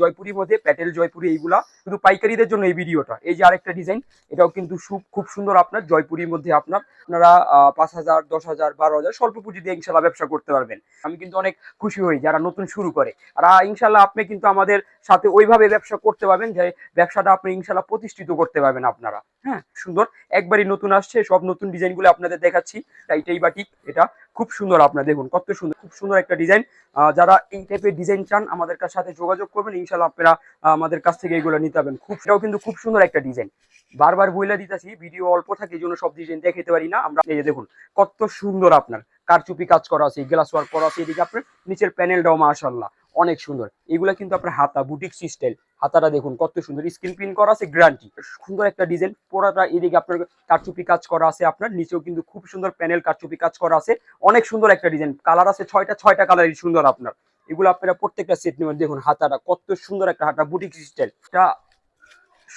জয়পুরির মধ্যে প্যাটেল জয়পুরি এইগুলা কিন্তু পাইকারিদের জন্য এই ভিডিওটা। এই যে আরেকটা ডিজাইন এটাও কিন্তু খুব সুন্দর আপনার, জয়পুরির মধ্যে আপনার, আপনারা পাঁচ হাজার, দশ হাজার, বারো হাজার, স্বল্প পুঁজি দিয়ে ইনশাল্লাহ ব্যবসা করতে পারবেন। আমি কিন্তু অনেক খুশি হই যারা নতুন শুরু করে। আর ইনশাল্লাহ আপনি কিন্তু আমাদের সাথে ওইভাবে ব্যবসা করতে পারবেন যে ব্যবসাটা আপনি ইনশাল্লাহ প্রতিষ্ঠিত করতে পারবেন আপনারা। হ্যাঁ সুন্দর। একবারই নতুন আসছে, সব নতুন ডিজাইনগুলো আপনাদের দেখাচ্ছি। এইটাই বাটিক, এটা খুব সুন্দর আপনার, দেখুন, কত সুন্দর, খুব সুন্দর একটা ডিজাইন যারা এই টাইপের ডিজাইন চান, আমাদের সাথে যোগাযোগ করবেন ইনশাল্লাহ আপনারা আমাদের কাছ থেকে এগুলো নিতে পারবেন। খুব সেটাও কিন্তু খুব সুন্দর একটা ডিজাইন বারবার বইলা দিতেছি, ভিডিও অল্প থাকে, এই জন্য সব ডিজাইন দেখাতে পারি না। আমরা, এই দেখুন, কত সুন্দর আপনার, কারচুপি কাজ করা আছে গ্লাস ওয়ার্ক করা আছে, এদিকে আপনার, নিচের প্যানেলটাও মাশাল্লাহ অনেক সুন্দর। এগুলা কিন্তু আপনার হাতা বুটিক সিস্টেল হাতাটা দেখুন, কত সুন্দর। স্ক্রিন প্রিন্ট করা আছে গ্যারান্টি সুন্দর একটা ডিজাইন পুরাটা এদিকে আপনার কারচুপি কাজ করা আছে আপনার, নিচেও কিন্তু খুব সুন্দর প্যানেল কারচুপি কাজ করা আছে। অনেক সুন্দর একটা ডিজাইন কালার আছে ছয়টা ছয়টা কালারই সুন্দর আপনার। এগুলো আপনারা প্রত্যেকটা সেট নেবেন দেখুন হাতাটা, কত সুন্দর একটা হাতা বুটিক স্টাইল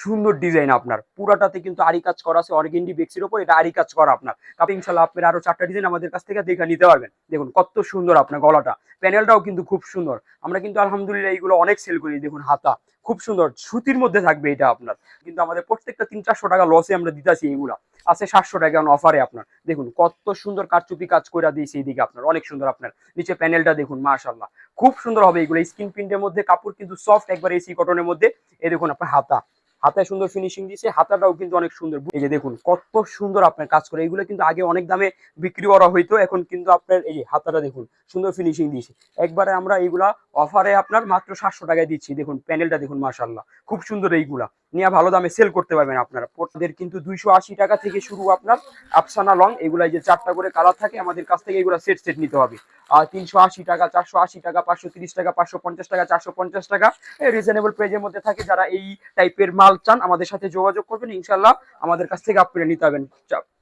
সুন্দর ডিজাইন আপনার। পুরাটাতে কিন্তু আরি কাজ করা আছে অর্গেন্ডি বেক্সির ওপর, এটা আরি কাজ করা আপনার। আপনি ইনশাল্লাহ আপনার আরও চারটা ডিজাইন আমাদের কাছ থেকে দেখে নিতে পারবেন। দেখুন, কত সুন্দর আপনার গলাটা। প্যানেলটাও কিন্তু খুব সুন্দর। আমরা কিন্তু আলহামদুলিল্লাহ এইগুলো অনেক সেল করি, দেখুন হাতা। খুব সুন্দর, সুতির মধ্যে থাকবে এটা আপনার। কিন্তু আমাদের প্রত্যেকটা তিন চারশো টাকা লসে আমরা দিতেছি এইগুলা। আছে সাতশো টাকা অফারে আপনার। দেখুন, কত সুন্দর কারচুপি কাজ করে দিয়েছে এইদিকে আপনার। অনেক সুন্দর আপনার। নিচে প্যানেলটা দেখুন মাশাল্লাহ খুব সুন্দর হবে এগুলো স্কিন প্রিন্টের মধ্যে কাপড় কিন্তু সফট একবার এসি কটনের মধ্যে। এই দেখুন আপনার হাতা। হাতায় সুন্দর ফিনিশিং দিয়েছে, হাতাটাও কিন্তু অনেক সুন্দর। এই যে দেখুন, কত সুন্দর আপনার কাজ করে। এগুলো কিন্তু আগে অনেক দামে বিক্রি করা হইতো, এখন কিন্তু আপনার এই যে হাতাটা দেখুন, সুন্দর ফিনিশিং দিয়েছে। একবারে আমরা এইগুলা অফারে আপনার মাত্র সাতশো টাকায় দিচ্ছি। দেখুন প্যানেলটা দেখুন মার্শাল্লাহ খুব সুন্দর এইগুলা। নিয়ে ভালো দামে সেল করতে পারবেন আপনারা। পোর্টদের কিন্তু দুইশো আশি টাকা থেকে শুরু আপনার আফসানা লং এগুলা যে চারটা করে কালার থাকে, আমাদের কাছ থেকে এগুলা সেট সেট নিতে হবে। আর তিনশো আশি টাকা, চারশো আশি টাকা, পাঁচশো তিরিশ টাকা, পাঁচশো পঞ্চাশ টাকা, চারশো পঞ্চাশ টাকা রিজনেবল প্রাইজের মধ্যে থাকে যারা এই টাইপের মাল চান, আমাদের সাথে যোগাযোগ করবেন ইনশাল্লাহ আমাদের কাছ থেকে আপনারা নিতে পারবেন।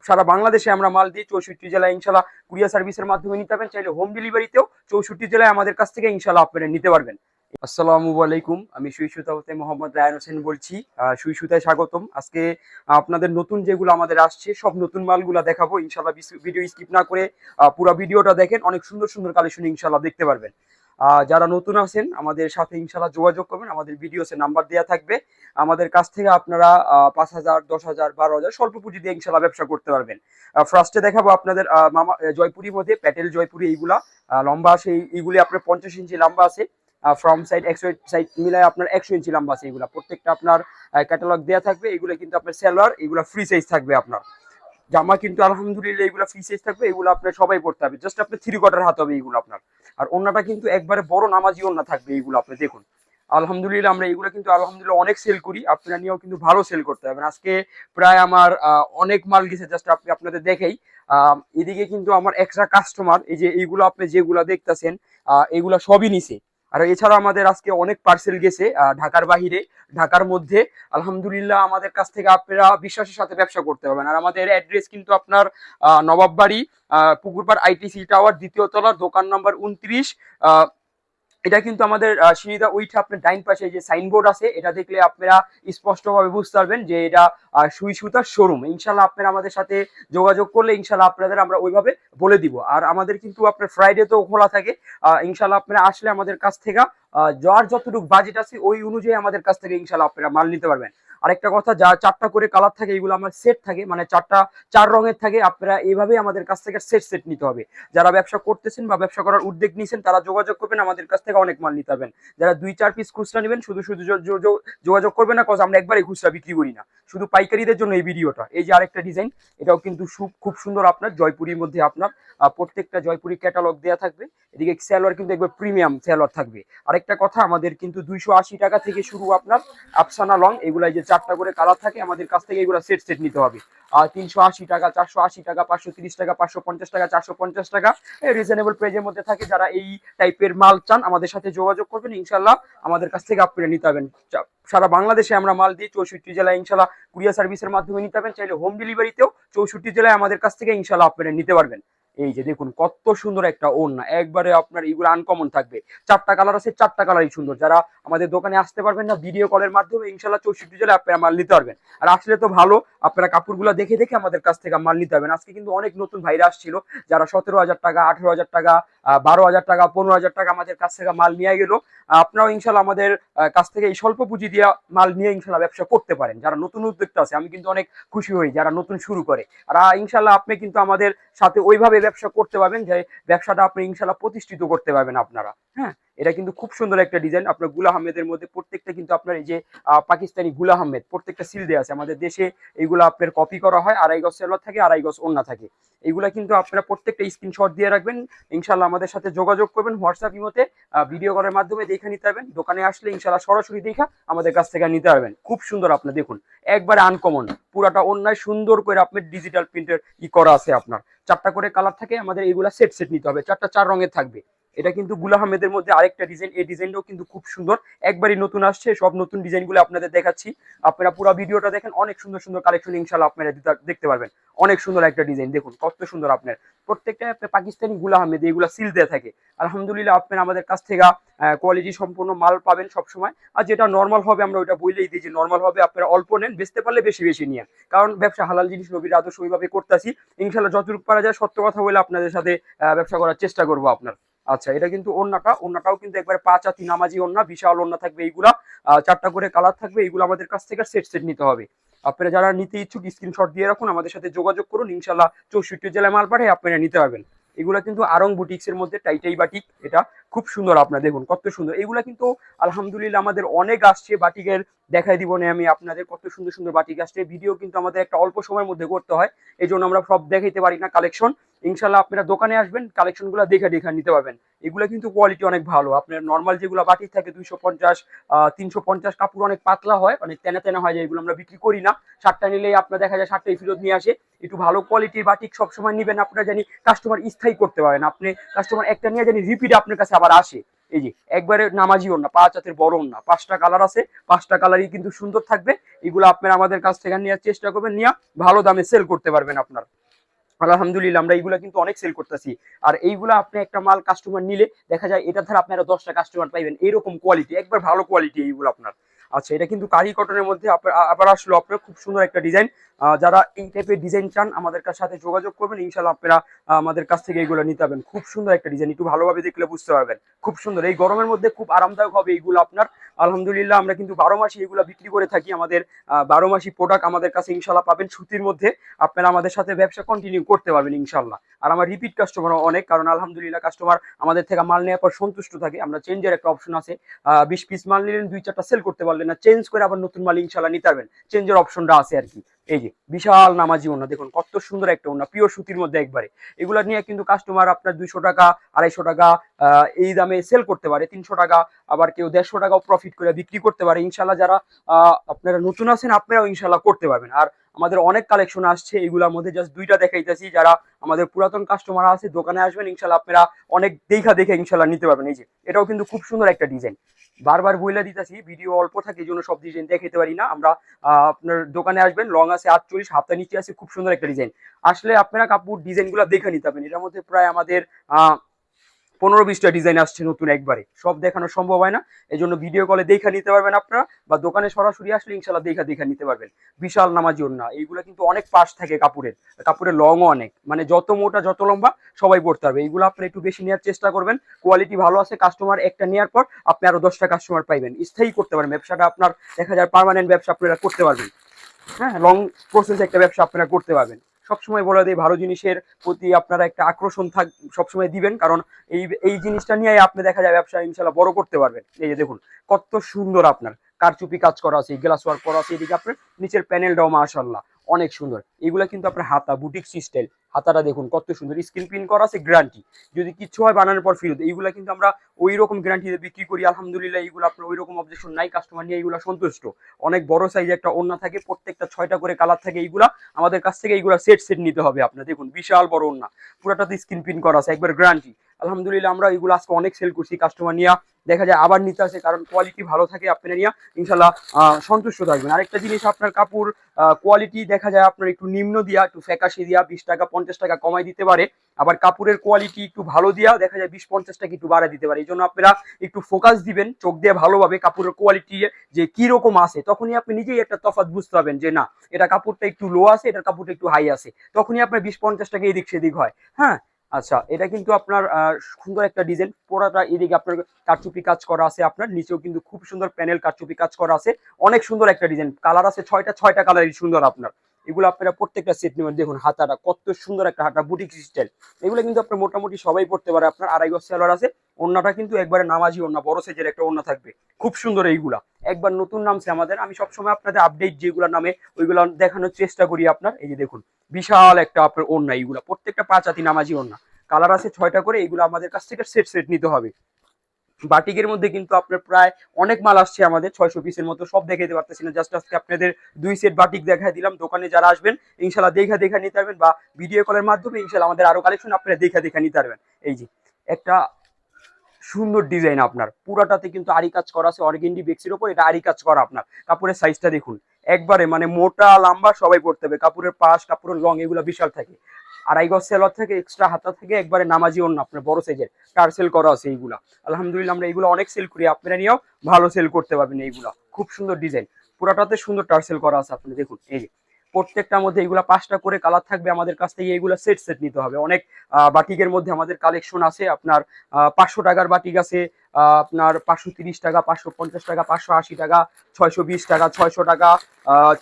সারা বাংলাদেশে আমরা মাল দিই চৌষট্টি জেলায় ইনশাল্লাহ কুরিয়ার সার্ভিসের মাধ্যমে নিতে পারবেন, চাইলে হোম ডেলিভারিতেও চৌষট্টি জেলায় আমাদের কাছ থেকে ইনশাল্লাহ আপনারা নিতে পারবেন। আসসালামু আলাইকুম। আমি সুই মোহাম্মদ রায়ন হোসেন বলছি। সুই স্বাগতম। আজকে আপনাদের নতুন যেগুলো আমাদের আসছে, সব নতুন মালগুলা দেখাবো। ইনশাল্লাহ ভিডিও স্কিপ না করে পুরো ভিডিওটা দেখেন। অনেক সুন্দর সুন্দর কালেকশন ইনশাল্লাহ দেখতে পারবেন। যারা নতুন আছেন, আমাদের সাথে ইনশাল্লাহ যোগাযোগ করবেন। আমাদের ভিডিওসে নাম্বার দেওয়া থাকবে। আমাদের কাছ থেকে আপনারা পাঁচ হাজার, দশ হাজার, বারো হাজার স্বল্প পুঁজি দিয়ে ইনশাল্লাহ ব্যবসা করতে পারবেন। ফার্স্টে দেখাবো আপনাদের মামা জয়পুরির মধ্যে, প্যাটেল জয়পুরি এইগুলা। লম্বা আছে এই- এইগুলি আপনার পঞ্চাশ ইঞ্চি লম্বা আছে। ফ্রম সাইড একশো সাইড মিলায় আপনার একশো ইঞ্চি লম্বা আছে এগুলা। প্রত্যেকটা আপনার ক্যাটালগ দেওয়া থাকবে, এগুলো কিন্তু আপনার সেলোয়ার এগুলো ফ্রি সাইজ থাকবে আপনার। জামা কিন্তু আলহামদুলিল্লাহ এগুলো ফ্রি সাইজ থাকবে, এগুলো আপনার সবাই পড়তে হবে। জাস্ট আপনার থ্রি কোয়ার্টার হাত হবে এইগুলো আপনার। আর অন্যটা কিন্তু একবারে বড় নামাজি অন্য থাকবে এইগুলো আপনি দেখুন। আলহামদুলিল্লাহ আমরা এগুলো কিন্তু আলহামদুলিল্লাহ অনেক সেল করি, আপনারা নিয়েও কিন্তু ভালো সেল করতে পারবেন। আজকে প্রায় আমার অনেক মাল গেছে জাস্ট আপনি আপনাদের দেখেই। এদিকে কিন্তু আমার এক্সট্রা কাস্টমার এই যে এইগুলো আপনি যেগুলো দেখতেছেন এগুলো সবই নিছে। আর এছাড়া আমাদের আজকে অনেক পার্সেল গেছে ঢাকার বাহিরে। ঢাকার মধ্যে, আলহামদুলিল্লাহ, আমাদের কাছ থেকে আপনারা বিশ্বাসের সাথে ব্যবসা করতে পারবেন। আর আমাদের অ্যাড্রেস কিন্তু আপনার নবাববাড়ি পুকুরপাড় আইটিসি টাওয়ার দ্বিতীয় তলা দোকান নম্বর উনত্রিশ এটা কিন্তু আমাদের সিনিদা উইথ আপনার ডাইন পাশে যে সাইনবোর্ড আছে, এটা দেখলে আপনারা স্পষ্টভাবে বুঝতে পারবেন যে এটা সুই সুতার শোরুম। ইনশাল্লাহ আপনারা আমাদের সাথে যোগাযোগ করলে ইনশাল্লাহ আপনাদের আমরা ওইভাবে বলে দিব। আর আমাদের কিন্তু আপনার ফ্রাইডে তো খোলা থাকে। ইনশাল্লাহ আপনারা আসলে আমাদের কাছ থেকে যার যতটুকু বাজেট আছে, ওই অনুযায়ী আমাদের কাছ থেকে ইনশাল্লাহ আপনারা মাল নিতে পারবেন। আরেকটা কথা, যা চারটা করে কালার থাকে, এগুলো আমার সেট থাকে মানে চারটা, চার রঙের থাকে, আপনারা এইভাবেই আমাদের কাছ থেকে সেট সেট নিতে হবে। যারা ব্যবসা করতেছেন বা ব্যবসা করার উদ্যোগ নিয়েছেন, তারা যোগাযোগ করবেন, আমাদের কাছ থেকে অনেক মাল নিতে পারবেন। যারা দুই, চার পিস খুচরা নেবেন, শুধু শুধু যোগাযোগ করবেন না কজ আমরা একবারই খুচরা বিক্রি করি না। শুধু পাইকারিদের জন্য এই ভিডিওটা। এই যে আরেকটা ডিজাইন এটাও কিন্তু খুব সুন্দর আপনার, জয়পুরির মধ্যে আপনার প্রত্যেকটা জয়পুরি ক্যাটালগ দেওয়া থাকবে। এদিকে স্যালোয়ার কিন্তু একবার প্রিমিয়াম স্যালোয়ার থাকবে। আরেকটা কথা, আমাদের কিন্তু দুইশো আশি টাকা থেকে শুরু আপনার আফসানা লং এগুলা যে চারটা করে কালার থাকে, আমাদের কাছ থেকে এগুলো সেট সেট নিতে হবে। আর তিনশো আশি টাকা, চারশো আশি টাকা, পাঁচশো তিরিশ টাকা, পাঁচশো পঞ্চাশ টাকা, চারশো পঞ্চাশ টাকা রিজনেবল প্রাইজের মধ্যে থাকে যারা এই টাইপের মাল চান, আমাদের সাথে যোগাযোগ করবেন ইনশাল্লাহ আমাদের কাছ থেকে আপনারা নিতে চা- সারা বাংলাদেশে আমরা মাল দিয়ে চৌষট্টি জেলায় ইনশাল্লাহ কুরিয়ার সার্ভিসের মাধ্যমে নিতে পারবেন, চাইলে হোম ডেলিভারিতেও চৌষট্টি জেলায় আমাদের কাছ থেকে ইনশাল্লাহ আপনারা নিতে পারবেন। এই যে দেখুন, কত সুন্দর একটা ওড়না। একবারে আপনার এগুলো আনকমন থাকবে। চারটা কালার আছে, চারটা কালারই সুন্দর। যারা আমাদের দোকানে আসতে পারবেন না ভিডিও কলের মাধ্যমে ইনশাল্লাহ চৌষট্টি জেলে আপনারা মাল নিতে পারবেন। আর আসলে তো ভালো, আপনারা কাপড়গুলো দেখে দেখে আমাদের কাছ থেকে মাল নিতে পারবেন। আজকে কিন্তু অনেক নতুন ভাইরা আসছিল, যারা সতেরো হাজার টাকা, আঠেরো হাজার টাকা বারো হাজার টাকা, পনেরো হাজার টাকা আমাদের কাছ থেকে মাল নিয়ে গেল। আপনারাও ইনশাল্লাহ আমাদের কাছ থেকে এই স্বল্প পুঁজি দিয়ে মাল নিয়ে ইনশাল্লাহ ব্যবসা করতে পারেন। যারা নতুন উদ্যোক্তা আছে, আমি কিন্তু অনেক খুশি হই, যারা নতুন শুরু করে। আর ইনশাল্লাহ আপনি কিন্তু আমাদের সাথে ওইভাবে ব্যবসা করতে পারবেন যে ব্যবসাটা আপনি ইনশাল্লাহ প্রতিষ্ঠিত করতে পারবেন আপনারা হ্যাঁ? এটা কিন্তু খুব সুন্দর একটা ডিজাইন আপনারগুলা আহমেদের মধ্যে প্রত্যেকটা কিন্তু আপনার এই যে পাকিস্তানি গুলা আহমেদ, প্রত্যেকটা সিল দেওয়া আছে। আমাদের দেশে এইগুলো আপনার কপি করা হয়, আড়াই গজ সেলর থাকে, আড়াই গজ ওন্না থাকে। এইগুলা কিন্তু আপনারা প্রত্যেকটা স্ক্রিনশট দিয়ে রাখবেন। ইনশাল্লাহ আমাদের সাথে যোগাযোগ করবেন হোয়াটসঅ্যাপ ইমোতে ভিডিও কলের মাধ্যমে দেখে নিতে পারবেন। দোকানে আসলে ইনশাল্লাহ সরাসরি দেখা আমাদের কাছ থেকে নিতে পারবেন। খুব সুন্দর আপনি দেখুন, একবারে আনকমন পুরাটা অন্যায় সুন্দর করে আপনার ডিজিটাল প্রিন্টের ই করা আছে আপনার। চারটা করে কালার থাকে, আমাদের এইগুলা সেট সেট নিতে হবে। চারটা চার রঙের থাকবে। এটা কিন্তু গুলা আহমেদের মধ্যে আরেকটা ডিজাইন এই ডিজাইনটাও কিন্তু খুব সুন্দর। একবারই নতুন আসছে, সব নতুন ডিজাইনগুলো আপনাদের দেখাচ্ছি। আপনারা পুরো ভিডিওটা দেখেন, অনেক সুন্দর সুন্দর কালেকশন ইনশাল্লাহ আপনারা দেখতে পারবেন। অনেক সুন্দর একটা ডিজাইন দেখুন, কত সুন্দর আপনার। প্রত্যেকটা পাকিস্তানি গুলা আহমেদ এইগুলা সিল দেওয়া থাকে। আলহামদুলিল্লাহ, আপনারা আমাদের কাছ থেকে কোয়ালিটি সম্পূর্ণ মাল পাবেন সবসময়। আর যেটা নর্মাল হবে, আমরা ওইটা বললেই দিই যে নর্মাল হবে, আপনারা অল্প নেন, বেচতে পারলে বেশি বেশি নিয়ে কারণ ব্যবসা হালাল জিনিস, নবীর আদর্শ ওইভাবে করতেছি। ইনশাল্লাহ যতটুকু পারা যায়, সত্য কথা বলে আপনাদের সাথে ব্যবসা করার চেষ্টা করব আপনার। আচ্ছা এটা কিন্তু ওন্নাটা ওন্নাটাও কিন্তু একবারে পাঁচা আতি নামাজি ওন্না বিশাল ওন্না থাকবে এইগুলা। চারটা করে কালার থাকবে, এইগুলো আমাদের কাছ থেকে সেট সেট নিতে হবে। আপনারা যারা নিতে ইচ্ছুক স্ক্রিনশট দিয়ে রাখুন, আমাদের সাথে যোগাযোগ করুন ইনশাল্লাহ চৌষট্টি জেলায় মাল পাঠায় আপনারা নিতে পারবেন। এগুলা কিন্তু আরং বুটিক্সের মধ্যে, টাইটাই বাটিক এটা খুব সুন্দর আপনার, দেখুন কত সুন্দর। এগুলা কিন্তু আলহামদুলিল্লাহ আমাদের অনেক আসছে, বাটিকের দেখাই দিব না আমি আপনাদের কত সুন্দর সুন্দর বাটিক আসছে। ভিডিও কিন্তু আমাদের একটা অল্প সময়ের মধ্যে করতে হয় এই জন্য আমরা সব দেখাইতে পারি না কালেকশন। ইনশাল্লাহ আপনারা দোকানে আসবেন কালেকশনগুলো দেখে দেখে নিতে পারবেন। এগুলো কিন্তু কোয়ালিটি অনেক ভালো। আপনার নর্মাল যেগুলো বাটি থাকে, দুইশো পঞ্চাশ তিনশো পঞ্চাশ কাপড় অনেক পাতলা হয় অনেক তেনা তেনা হয় যায়, এগুলো আমরা বিক্রি করি না। সাতটা নিলেই আপনার দেখা যায় সাতটাই ফেরত নিয়ে আসে। একটু ভালো কোয়ালিটির বাটিক সবসময় নেবেন, আপনারা জানি কাস্টমার স্থায়ী করতে পারেন আপনি কাস্টমার একটা নিয়ে জানি রিপিট আপনার কাছে আবার আসে। এই যে, একবারে নামাজি না পাঁচ হাতের বড় না। পাঁচটা কালার আছে, পাঁচটা কালারই কিন্তু সুন্দর থাকবে। এগুলো আপনারা আমাদের কাছ থেকে নেওয়ার চেষ্টা করবেন, নিয়ে ভালো দামে সেল করতে পারবেন আপনার। আলহামদুলিল্লাহ, আমরা এইগুলা কিন্তু অনেক সেল করতেছি। আর এইগুলা আপনি একটা মাল কাস্টমার নিলে, দেখা যায় এটা ধর আপনারা দশটা কাস্টমার পাইবেন। এরকম কোয়ালিটি একবার ভালো কোয়ালিটি এইগুলো আপনার। আচ্ছা এটা কিন্তু কারি কটনের মধ্যে আবার আসলো আপনার খুব সুন্দর একটা ডিজাইন। যারা এই টাইপের ডিজাইন চান, আমাদের সাথে যোগাযোগ করবেন ইনশাল্লাহ আপনারা আমাদের কাছ থেকে এইগুলো নিতে পারবেন। খুব সুন্দর একটা ডিজাইন, একটু ভালোভাবে দেখলে বুঝতে পারবেন। খুব সুন্দর, এই গরমের মধ্যে খুব আরামদায়ক হবে এইগুলো আপনার। আলহামদুলিল্লাহ, আমরা কিন্তু বারো মাসি এগুলো বিক্রি করে থাকি। আমাদের বারো মাসি প্রোডাক্ট আমাদের কাছে ইনশাল্লাহ পাবেন সুতির মধ্যে। আপনারা আমাদের সাথে ব্যবসা কন্টিনিউ করতে পারবেন ইনশাল্লাহ আর আমার রিপিট কাস্টমার অনেক, কারণ আলহামদুলিল্লাহ কাস্টমার আমাদের থেকে মাল নেওয়ার পর সন্তুষ্ট থাকে। আমরা চেঞ্জের একটা অপশন আছে। বিশ পিস মাল নিলেন দুই চারটা সেল করতে পারলেন। না চেঞ্জ করে আবার নতুন মাল ইনশাল্লাহ নিতে পারবেন। চেঞ্জের অপশনটা আছে আর কি। এই যে, বিশাল নামাজি ওনা দেখুন কত সুন্দর একটা ওনা পিওর সুতির মধ্যে একবারে। এগুলা নিয়ে কিন্তু কাস্টমার আপনার দুইশো টাকা, আড়াইশো টাকা এই দামে সেল করতে পারে, তিনশো টাকা, আবার কেউ দেড়শো টাকাও প্রফিট করে বিক্রি করতে পারে। ইনশাল্লাহ যারা আপনারা নতুন আছেন, আপনারাও ইনশাল্লাহ করতে পারবেন। আর আমাদের অনেক কালেকশন আসছে এইগুলোর মধ্যে জাস্ট দুইটা দেখাইতেছি। যারা আমাদের পুরাতন কাস্টমার আছে, দোকানে আসবেন ইনশাল্লাহ আপনারা অনেক দেখা দেখে ইনশাল্লাহ নিতে পারবেন। এই যে, এটাও কিন্তু খুব সুন্দর একটা ডিজাইন বারবার বইলা দিতেছি ভিডিও অল্প থাকে, এই জন্য সব ডিজাইন দেখাইতে পারি না। আমরা আপনার দোকানে আসবেন লং আছে, আটচল্লিশ হাফটা নিচে আছে, খুব সুন্দর একটা ডিজাইন আসলে আপনারা কাপড় ডিজাইনগুলো দেখে নিতে পারবেন। এটার মধ্যে প্রায় আমাদের পনেরো বিশটা ডিজাইন আসছে নতুন একবারে। সব দেখানো সম্ভব হয় না। এই জন্য ভিডিও কলে দেখা নিতে পারবেন আপনারা, বা দোকানে সরাসরি আসলে ইনশাল্লাহ দেখা দেখা নিতে পারবেন। বিশাল নামাজি ওড়না। এইগুলো কিন্তু অনেক পাশ থাকে কাপড়ের। কাপড়ের লংও অনেক। মানে যত মোটা, যত লম্বা, সবাই পড়তে পারবে। এইগুলো আপনি একটু বেশি নেওয়ার চেষ্টা করবেন। কোয়ালিটি ভালো আছে কাস্টমার একটা নেওয়ার পর আপনি আরও দশটা কাস্টমার পাইবেন। স্থায়ী করতে পারবেন ব্যবসাটা আপনার দেখা যায় পার্মানেন্ট ব্যবসা আপনারা করতে পারবেন। হ্যাঁ লং প্রসেস একটা ব্যবসা আপনারা করতে পারবেন। সবসময় বলে দিই ভালো জিনিসের প্রতি আপনারা একটা আকর্ষণ থাক, সবসময় দিবেন, কারণ এই এই জিনিসটা নিয়ে আপনি দেখা যায় ব্যবসা ইনশাল্লাহ বড় করতে পারবেন। এই যে দেখুন, কত সুন্দর আপনার, কারচুপি কাজ করা আছে গ্লাস ওয়ার্ক করা আছে, এদিকে আপনার নিচের প্যানেলটাও মাশাল্লাহ অনেক সুন্দর। এগুলা কিন্তু আপনার হাতা বুটিক স্টাইল হাতাটা দেখুন, কত সুন্দর। স্ক্রিন প্রিন্ট করা আছে গ্যারান্টি যদি কিছু হয় বানানোর পর ফেরত। এইগুলো কিন্তু আমরা ওই রকম গ্যারান্টিতে বিক্রি করি, আলহামদুলিল্লাহ এইগুলো আপনার ওই রকম অবজেকশন নাই কাস্টমার নিয়ে এইগুলো সন্তুষ্ট। অনেক বড় সাইজ একটা ওন্না থাকে, প্রত্যেকটা ছয়টা করে কালার থাকে এইগুলা আমাদের কাছ থেকে এইগুলা সেট সেট নিতে হবে আপনার। দেখুন, বিশাল বড় ওন্না পুরাটাতে স্ক্রিন প্রিন্ট করা আছে, একবার গ্যারান্টি আলহামদুলিল্লাহ আমরা এগুলো আজকে অনেক সেল করছি কাস্টমার নিয়ে। দেখা যায় আবার নিতে আসে, কারণ কোয়ালিটি ভালো থাকে আপনারা নিয়ে। ইনশাল্লাহ সন্তুষ্ট থাকবেন। আরেকটা জিনিস, আপনার কাপড় কোয়ালিটি দেখা যায় আপনার একটু নিম্ন দিয়া, একটু ফ্যাকাশি দিয়া, বিশ টাকা, পঞ্চাশ টাকা কমাই দিতে পারে। আবার কাপড়ের কোয়ালিটি একটু ভালো দিয়া, দেখা যায় বিশ, পঞ্চাশ টাকা একটু বাড়ায় দিতে পারে। এই জন্য আপনারা একটু ফোকাস দিবেন, চোখ দিয়ে ভালোভাবে কাপড়ের কোয়ালিটি যে কি রকম আছে, তখনই আপনি নিজেই একটা তফাৎ বুঝতে পারবেন যে না, এটা কাপড়টা একটু লো আছে, এটার কাপড়টা একটু হাই আছে। তখনই আপনার বিশ, পঞ্চাশ টাকা এদিক সেদিক হয়। হ্যাঁ? আচ্ছা এটা কিন্তু আপনার সুন্দর একটা ডিজাইন। পুরোটা এদিকে আপনার কারচুপি কাজ করা আছে আপনার, নিচেও কিন্তু খুব সুন্দর প্যানেল কারচুপি কাজ করা আছে। অনেক সুন্দর একটা ডিজাইন। কালার আছে ছয়টা ছয়টা কালারই সুন্দর আপনার। এগুলো আপনারা প্রত্যেকটা সেট নেবেন। দেখুন হাতাটা, কত সুন্দর একটা হাতা, বুটিক স্টাইল। এগুলো কিন্তু আপনার মোটামুটি সবাই পড়তে পারে। আপনার আড়াই গজ সেলার আছে। ওন্নাটা কিন্তু একবারে নামাজি ওন্না বড় সাইজের একটা ওন্না থাকবে। খুব সুন্দর এইগুলা। একবার নতুন নামছে আমাদের। আমি সবসময় আপনাদের আপডেট যেগুলো নামে, ওইগুলো দেখানোর চেষ্টা করি আপনার। এই যে দেখুন, বিশাল একটা আপনার ওন্না এইগুলা। প্রত্যেকটা পাঁচ হাতি নামাজি ওন্না কালার আছে ছয়টা করে এইগুলো আমাদের কাছ থেকে সেট সেট নিতে হবে। বাটিকের মধ্যে কিন্তু আপনার প্রায় অনেক মাল আসছে আমাদের, ছয়শো পিসের মতো। সব দেখাইতে পারতেছি না জাস্ট আজকে আপনাদের দুই সেট বাটিক দেখাই দিলাম। দোকানে যারা আসবেন ইনশাল্লাহ দেখা দেখা নিতে পারবেন বা ভিডিও কলের মাধ্যমে ইনশাল্লাহ আমাদের আরও কালেকশন আপনারা দেখা দেখা নিতে পারবেন। এই যে, একটা সুন্দর ডিজাইন আপনার। পুরাটাতে কিন্তু আরি কাজ করা আছে, অর্গেন্ডি বেক্সির ওপর, এটা আরি কাজ করা আপনার। কাপড়ের সাইজটা দেখুন। একবারে মানে মোটা, লম্বা সবাই পড়তে হবে। কাপড়ের পাশ, কাপড়ের রং, এগুলো বিশাল থাকে। আড়াই গজ সেলর থেকে এক্সট্রা হাতা থেকে, একবারে নামাজি অন্য আপনার, বড় সাইজের টার্সেল করা আছে এইগুলা? আলহামদুলিল্লাহ, আমরা এইগুলো অনেক সেল করি। আপনারা নিয়েও ভালো সেল করতে পারবেন এইগুলা। খুব সুন্দর ডিজাইন পুরাটাতে সুন্দর টার্সেল করা আছে আপনি দেখুন, এই যে। প্রত্যেকটার মধ্যে এইগুলা পাঁচটা করে কালার থাকবে, আমাদের কাছ থেকে এইগুলা সেট সেট নিতে হবে। অনেক বাটিকের মধ্যে আমাদের কালেকশন আছে, আপনার পাঁচশো টাকার বাটিক আছে আপনার পাঁচশো তিরিশ টাকা, পাঁচশো পঞ্চাশ টাকা, পাঁচশো আশি টাকা, ছয়শো বিশ টাকা, ছয়শো টাকা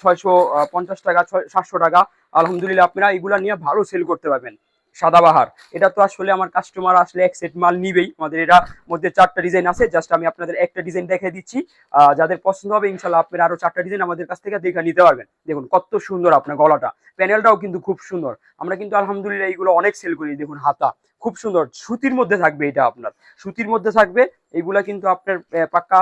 ছয়শো পঞ্চাশ টাকা, ছয়, সাতশো টাকা। আলহামদুলিল্লাহ, আপনারা এগুলা নিয়ে ভালো সেল করতে পারবেন। সাদাবাহার। এটা তো আসলে আমার কাস্টমার আসলে এক সেট মাল নিবেই। আমাদের এটা মধ্যে চারটা ডিজাইন আছে জাস্ট আমি আপনাদের একটা ডিজাইন দেখে দিচ্ছি। যাদের পছন্দ হবে ইনশাল্লাহ আপনারা আরও চারটা ডিজাইন আমাদের কাছ থেকে দেখে নিতে পারবেন। দেখুন, কত সুন্দর আপনার গলাটা। প্যানেলটাও কিন্তু খুব সুন্দর। আমরা কিন্তু আলহামদুলিল্লাহ এইগুলো অনেক সেল করি, দেখুন, হাতা। খুব সুন্দর। সুতির মধ্যে থাকবে এটা আপনার। সুতির মধ্যে থাকবে এইগুলা কিন্তু আপনার পাক্কা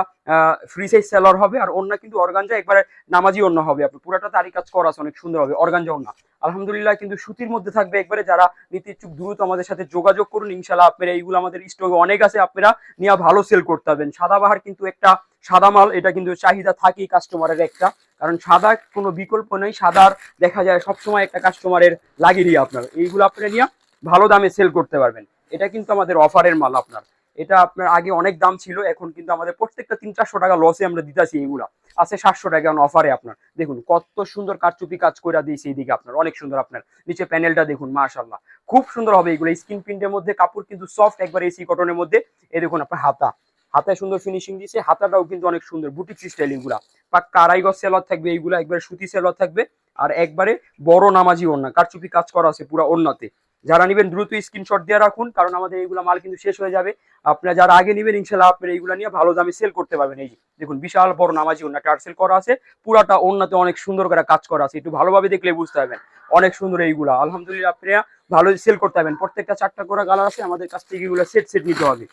ফ্রি সাইজ সেলর হবে আর অন্য কিন্তু অর্গানজা একবারে নামাজি অন্য হবে। আপনার পুরাটা তারি কাজ করা আছে, অনেক সুন্দর হবে, অর্গানজা অন্য। আলহামদুলিল্লাহ কিন্তু সুতির মধ্যে থাকবে একবারে যারা নিতে ইচ্ছুক দ্রুত আমাদের সাথে যোগাযোগ করুন। ইনশাল্লাহ আপনারা এইগুলো আমাদের স্টকে অনেক আছে, আপনারা নিয়ে ভালো সেল করতে পারবেন। সাদাবাহার কিন্তু একটা সাদা মাল, এটা কিন্তু চাহিদা থাকেই কাস্টমারের একটা। কারণ সাদা কোনো বিকল্প নেই, সাদার দেখা যায় সবসময় একটা কাস্টমারের লাগেরই আপনার। এইগুলো আপনারা নিয়ে ভালো দামে সেল করতে পারবেন। এটা কিন্তু আমাদের অফারের মাল আপনার। এটা আপনার আগে অনেক দাম ছিল, এখন কিন্তু আমাদের প্রত্যেকটা তিন চারশো টাকা লসে আমরা দিতেছি এইগুলা। আছে সাতশো টাকা অফারে আপনার। দেখুন, কত সুন্দর কারচুপি কাজ করে দিয়েছি এইদিকে আপনার, অনেক সুন্দর আপনার। নিচে প্যানেলটা দেখুন মাশাল্লাহ খুব সুন্দর হবে এইগুলো স্কিন প্রিন্টের মধ্যে, কাপড় কিন্তু সফট একবার এসি কটনের মধ্যে। এই দেখুন আপনার হাতা। হাতায় সুন্দর ফিনিশিং দিয়েছে, হাতাটাও কিন্তু অনেক সুন্দর বুটিক স্টাইল এগুলা। পাক্কা আড়াই গজ সেলর থাকবে এইগুলা, একবার সুতি সেলর থাকবে। আর একবারে বড় নামাজি ওড়না, কারচুপি কাজ করা আছে পুরো ওড়নাতে। যারা নেবেন দ্রুত স্ক্রিনশট দিয়ে রাখুন, কারণ আমাদের এইগুলা মাল কিন্তু শেষ হয়ে যাবে। আপনারা যারা আগে নেবেন ইনশাল্লাহ আপনারা এইগুলা নিয়ে ভালো দামে সেল করতে পারবেন। এই যে, দেখুন, বিশাল বড় নামাজি ওড়না টার্সেল করা আছে। পুরাটা ওড়নাতে অনেক সুন্দর করে কাজ করা আছে। একটু ভালোভাবে দেখলে বুঝতে পারবেন। অনেক সুন্দর এইগুলা। আলহামদুলিল্লাহ, আপনারা ভালো সেল করতে পারবেন। প্রত্যেকটা চারটা করে কালার আছে, আমাদের কাছ থেকে এগুলো সেট সেট নিতে হবে।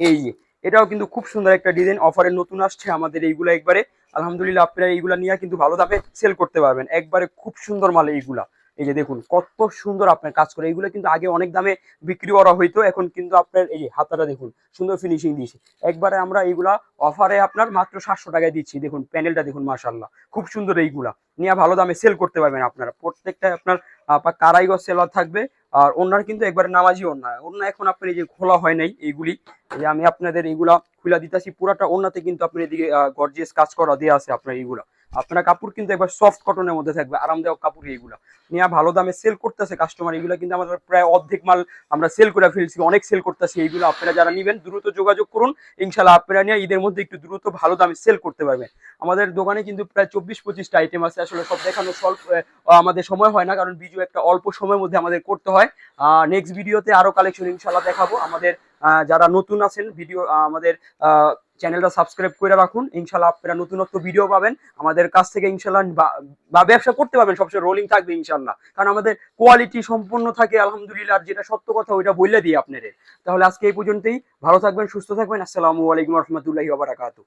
এই যে, এটাও কিন্তু খুব সুন্দর একটা ডিজাইন অফারে নতুন আসছে আমাদের এইগুলা একবারে। আলহামদুলিল্লাহ, আপনারা এইগুলা নিয়ে কিন্তু ভালো দামে সেল করতে পারবেন। একবারে খুব সুন্দর মাল এইগুলা। এই যে দেখুন, কত সুন্দর আপনার কাজ করে। এইগুলো কিন্তু আগে অনেক দামে বিক্রি করা হইতো, এখন কিন্তু আপনার এই হাতাটা দেখুন, সুন্দর ফিনিশিং দিয়েছে। একবারে আমরা এইগুলা অফারে আপনার মাত্র সাতশো টাকায় দিচ্ছি। দেখুন প্যানেলটা দেখুন মাশাল্লাহ খুব সুন্দর এইগুলা। নিয়ে ভালো দামে সেল করতে পারবেন আপনারা। প্রত্যেকটা আপনার কারাইগর সেলার থাকবে, আর ওনার কিন্তু একবারে নামাজি ওনা ওনা এখন আপনার এই যে খোলা হয় নাই এইগুলি, এই যে আমি আপনাদের এইগুলা খুলা দিতেছি। পুরাটা ওনাতে কিন্তু আপনার এদিকে গর্জিয়াস কাজ করা দেওয়া আছে আপনার এইগুলা। আপনার কাপড় কিন্তু একবার সফট কটনের মধ্যে থাকবে, আরামদায়ক কাপড় এইগুলা। নিয়ে ভালো দামে সেল করতেছে কাস্টমার এইগুলা কিন্তু আমাদের প্রায় অর্ধেক মাল আমরা সেল করে ফেলছি, অনেক সেল করতেছি, এইগুলো আপনারা যারা নেবেন দ্রুত যোগাযোগ করুন। ইনশাল্লাহ আপনারা নিয়ে ঈদের মধ্যে একটু দ্রুত ভালো দামে সেল করতে পারবেন। আমাদের দোকানে কিন্তু প্রায় চব্বিশ পঁচিশটা আইটেম আছে, আসলে সব দেখানো স্বল্প আমাদের সময় হয় না, কারণ বিজু একটা অল্প সময়ের মধ্যে আমাদের করতে হয়। নেক্সট ভিডিওতে আরও কালেকশন ইনশাল্লাহ দেখাবো। আমাদের যারা নতুন আছেন ভিডিও আমাদের চ্যানেলটা সাবস্ক্রাইব করে রাখুন। ইনশাল্লাহ আপনারা নতুনত্ব ভিডিও পাবেন। আমাদের কাছ থেকে ইনশাল্লাহ বা- ব্যবসা করতে পারবেন, সবসময় রোলিং থাকবে ইনশাল্লাহ কারণ আমাদের কোয়ালিটি সম্পূর্ণ থাকে, আলহামদুলিল্লাহ। আর যেটা সত্য কথা, ওইটা বললে দিই আপনাদের। তাহলে আজকে এই পর্যন্তই। ভালো থাকবেন, সুস্থ থাকবেন। আসসালামু আলাইকুম রহমতুল্লাহি ওবারাকাতু